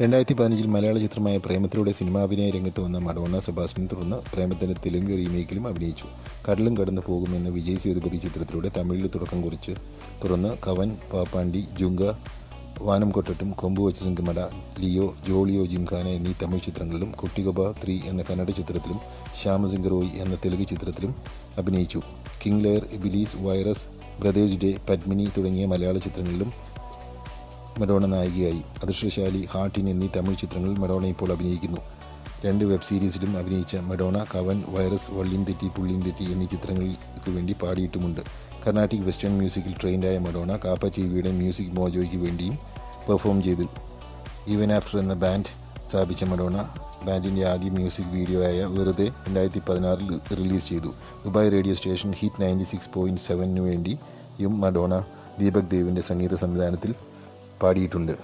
രണ്ടായിരത്തി പതിനഞ്ചിൽ മലയാള ചിത്രമായ പ്രേമത്തിലൂടെ സിനിമാഭിനയ രംഗത്ത് വന്ന മഡോണ സെബാസ്റ്റിനെ തുടർന്ന് പ്രേമത്തിന്റെ തെലുങ്ക് റീമേക്കിലും അഭിനയിച്ചു. കടലും കടന്നു പോകുമെന്ന വിജയ് സേതുപതി ചിത്രത്തിലൂടെ തമിഴിൽ തുടക്കം കുറിച്ച് തുറന്ന് കവൻ പാപ്പാണ്ടി ജുങ്ക വാനം കൊട്ടട്ടും കൊമ്പ് വച്ച ചിങ്കമട ലിയോ ജോളിയോ ജിംഖാന എന്നീ തമിഴ് ചിത്രങ്ങളിലും കുട്ടികൊബ ത്രീ എന്ന കന്നഡ ചിത്രത്തിലും ശ്യാമസിംഗ് റോയ് എന്ന തെലുങ്ക് ചിത്രത്തിലും അഭിനയിച്ചു. കിങ് ലെയർ ബിലീസ് വൈറസ് ബ്രദേഴ്സ് ഡേ പത്മിനി തുടങ്ങിയ മലയാള ചിത്രങ്ങളിലും മഡോണ നായികയായി. അദൃശ്യശാലി ഹാർട്ടിൻ എന്നീ തമിഴ് ചിത്രങ്ങളിൽ മെഡോണ ഇപ്പോൾ അഭിനയിക്കുന്നു. രണ്ട് വെബ് സീരീസിലും അഭിനയിച്ച മെഡോണ കവൻ വൈറസ് വള്ളിയും തെറ്റി തെറ്റി എന്നീ ചിത്രങ്ങൾക്ക് വേണ്ടി പാടിയിട്ടുമുണ്ട്. കർണാട്ടിക് വെസ്റ്റേൺ മ്യൂസിക്കിൽ ട്രെയിൻഡായ മഡോണ കാപ്പ ടി വിയുടെ മ്യൂസിക് മോജോയ്ക്ക് വേണ്ടിയും പെർഫോം ചെയ്തു. ഈവൻ ആഫ്റ്റർ എന്ന ബാൻഡ് സ്ഥാപിച്ച മഡോണ ബാൻഡിന്റെ ആദ്യ മ്യൂസിക് വീഡിയോ ആയ വെറുതെ രണ്ടായിരത്തി പതിനാറിൽ റിലീസ് ചെയ്തു. Dubai radio station hit ninety six point സെവനു വേണ്ടിയും മഡോണ ദീപക് ദേവിന്റെ സംഗീത സംവിധാനത്തിൽ പാടിയിട്ടുണ്ട്.